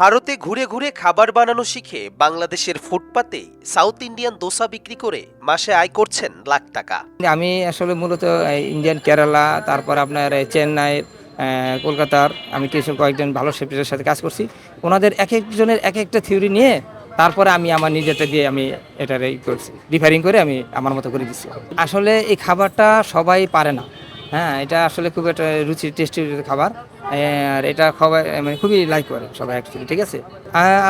ভারতে ঘুরে ঘুরে খাবার বানানো শিখে বাংলাদেশের ফুটপাতে সাউথ ইন্ডিয়ান দোসা বিক্রি করে মাসে আয় করছেন লাখ টাকা। আমি আসলে মূলত ইন্ডিয়ান কেরালা, তারপর আপনার এই চেন্নাইয়ের কলকাতার, আমি কিছু কয়েকজন ভালো শেফের সাথে কাজ করছি। ওনাদের এক একজনের এক একটা থিওরি নিয়ে তারপরে আমি আমার নিজেরটা দিয়ে আমি এটার এই করছি রিফারিং করে আমি আমার মতো করে দিচ্ছি। আসলে এই খাবারটা সবাই পারে না। হ্যাঁ এটা আসলে খুব একটা রুচি টেস্টি খাবার। আর এটা সবাই মানে খুবই লাইক করে সবাই অ্যাকচুয়ালি ঠিক আছে?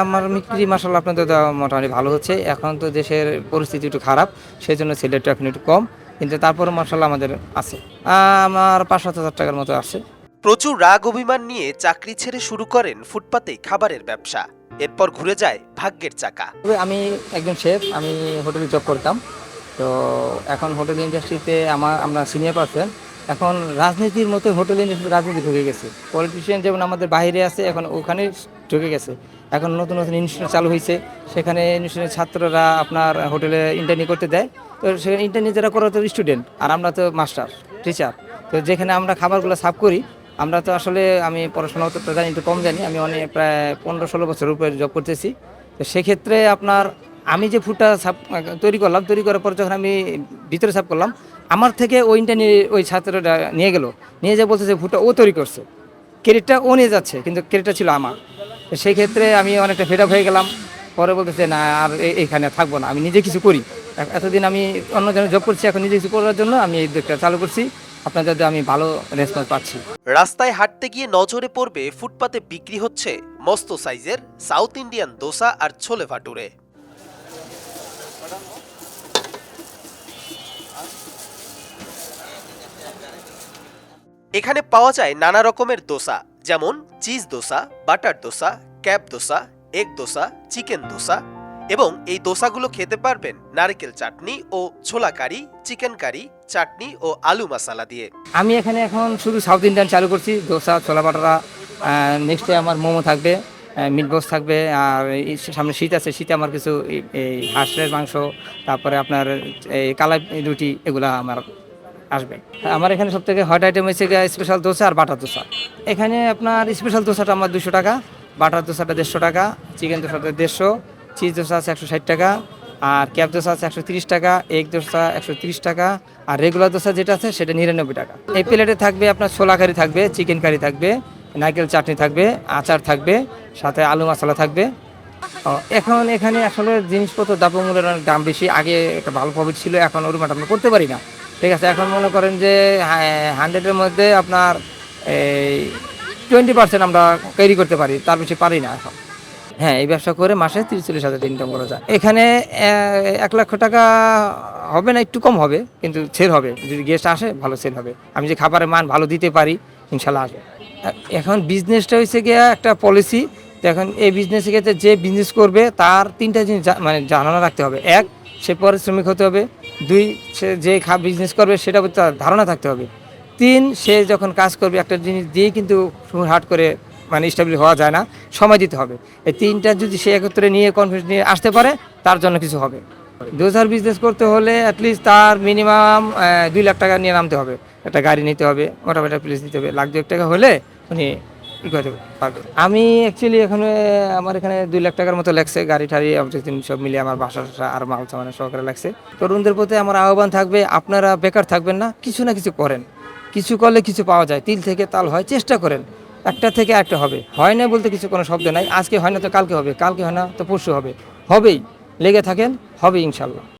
আমার বিক্রি মাসাল আপনাদের তো মোটামুটি ভালো হচ্ছে। এখন তো দেশের পরিস্থিতি একটু খারাপ সেই জন্য সেলেটটা এখন একটু কম কিন্তু তারপরে মার্শাল আমাদের আছে। আমার পাঁচ সাত হাজার টাকার মতো আছে। প্রচুর রাগ অভিমান নিয়ে চাকরি ছেড়ে শুরু করেন ফুটপাতে খাবারের ব্যবসা। এরপর ঘুরে যায় ভাগ্যের চাকা। তবে আমি একজন শেফ আমি হোটেলে জব করতাম। তো এখন হোটেল ইন্ডাস্ট্রিতে আমার আমরা সিনিয়র পার্সন এখন রাজনীতির মতো হোটেল রাজনীতি ঢুকে গেছে। পলিটিশিয়ান যেমন আমাদের বাইরে আছে, এখন ওখানে ঢুকে গেছে। এখন নতুন নতুন ইনস্টিটিউট চালু হয়েছে সেখানে ইনস্টিটিউটের ছাত্ররা আপনার হোটেলে ইন্টারনি করতে দেয়। তো সেখানে ইন্টারনি যারা করে তো স্টুডেন্ট আর আমরা তো মাস্টার টিচার তো যেখানে আমরা খাবারগুলো সার্ভ করি, আমরা তো আসলে আমি পড়াশোনা তো জানি, একটু কম জানি। আমি অনেক প্রায় পনেরো ষোলো বছর উপরে জব করতেছি। তো সেক্ষেত্রে আপনার আমি যে ফুডটা সাপ তৈরি করলাম, তৈরি করার পর যখন আমি ভিতরে সাপ করলাম আমার থেকে ওইটা নিয়ে, ওই ছাত্রটা নিয়ে গেল। নিয়ে যে বলছে যে ফুডটা ও তৈরি করছে। ক্রেডিটটা ও নিয়ে যাচ্ছে, কিন্তু ক্রেডিটটা ছিল আমার। সেই ক্ষেত্রে আমি অনেকটা ফেড হয়ে গেলাম। পরে বলতেছে, না, আর এইখানে থাকব না। আমি নিজে কিছু করি। এতদিন আমি অন্য জনের জব করছি, এখন নিজে কিছু করার জন্য আমি এই দিকটা চালু করছি। আপনাদের আমি ভালো রেসপন্স পাচ্ছি। রাস্তায় হাঁটতে গিয়ে নজরে পড়বে ফুটপাতে বিক্রি হচ্ছে মস্ত সাইজের সাউথ ইন্ডিয়ান দোসা আর ছোলে ভাটুরে। এখানে পাওয়া যায় নানা রকমের দোসা, যেমন চিজ দোসা, বাটার দোসা, ক্যাপ দোসা, এগ দোসা, চিকেন দোসা এবং এই দোসাগুলো খেতে পারবেন নারকেল চাটনি ও ছোলা কারি, চিকেন কারি, চাটনি ও আলু মশালা দিয়ে। আমি এখানে এখন শুধু সাউথ ইন্ডিয়ান চালু করছি, দোসা, ছোলা বাটারা নেক্সটে আমার মোমো থাকবে মিট বক্স থাকবে, আর সামনে শীত আছে, শীতে আমার কিছু এই হাঁসের মাংস, তারপরে আপনার এই কালাই রুটি, এগুলা আমার আসবে। আমার এখানে সব থেকে হট আইটেম হয়েছে স্পেশাল দোসা আর বাটার দোসা। এখানে আপনার স্পেশাল দোসাটা আমার দুশো টাকা, বাটার দোসাটা দেড়শো টাকা চিকেন দোসাটা দেড়শো চিজ দোসা আছে একশো ষাট টাকা, আর ক্যাব দোসা আছে একশো তিরিশ টাকা এগ দোসা একশো তিরিশ টাকা, আর রেগুলার দোসা যেটা আছে সেটা নিরানব্বই টাকা। এই প্লেটে থাকবে আপনার ছোলা কারি থাকবে চিকেন কারি থাকবে, নারকেল চাটনি থাকবে, আচার থাকবে, সাথে আলু মশলা থাকবে। এখন এখানে আসলে জিনিসপত্র দ্রব্যমূল্যের অনেক দাম বেশি। আগে একটা ভালো প্রফিট ছিল, এখন ওরকম আমরা করতে পারি না। ঠিক আছে, এখন মনে করেন যে হান্ড্রেডের মধ্যে আপনার এই টোয়েন্টি পার্সেন্ট আমরা ক্যারি করতে পারি, তার বেশি পারি না এখন। হ্যাঁ এই ব্যবসা করে মাসে তিরিশ চল্লিশ হাজার ইনকাম করা যায়। এখানে এক লক্ষ টাকা হবে না, একটু কম হবে, কিন্তু সেল হবে। যদি গেস্ট আসে, ভালো সেল হবে। আমি যে খাবারের মান ভালো দিতে পারি, ইনশাল্লাহ আসবে। এখন বিজনেসটা হচ্ছে গিয়ে একটা পলিসি এখন এই বিজনেসের ক্ষেত্রে যে বিজনেস করবে, তার তিনটা জিনিস মানে জানানো রাখতে হবে। এক, সে পরিশ্রমিক হতে হবে। দুই, সে যে খা বিজনেস করবে সেটা তার ধারণা থাকতে হবে। তিন, সে যখন কাজ করবে, একটা জিনিস দিয়ে কিন্তু হাট করে মানে স্টেবল হওয়া যায় না, সময় দিতে হবে। এই তিনটা যদি সে একত্রে নিয়ে কনফিডেন্স নিয়ে আসতে পারে, তার জন্য কিছু হবে। দোসার বিজনেস করতে হলে অ্যাটলিস্ট তার মিনিমাম দুই লাখ টাকা নিয়ে নামতে হবে। একটা গাড়ি নিতে হবে, মোটামুটি প্লেস নিতে হবে। লাখ দু টাকা হলে উনি আমি অ্যাকচুয়ালি এখানে, আমার এখানে দুই লাখ টাকার মতো লাগছে, গাড়ি টাড়ি অবজেক্টিভ সব মিলিয়ে আমার বাসা আর মাল সামানের সহকারে লাগছে। তরুণদের প্রতি আমার আহ্বান থাকবে, আপনারা বেকার থাকবেন না, কিছু না কিছু করেন। কিছু করলে কিছু পাওয়া যায়, তিল থেকে তাল হয়, চেষ্টা করেন। একটা থেকে একটা হবে। হয় না বলতে কিছু কোনো শব্দ নাই, আজকে হয় না তো কালকে হবে, কালকে হয় না তো পরশু হবে। হবেই, লেগে থাকেন, হবে ইনশাল্লাহ।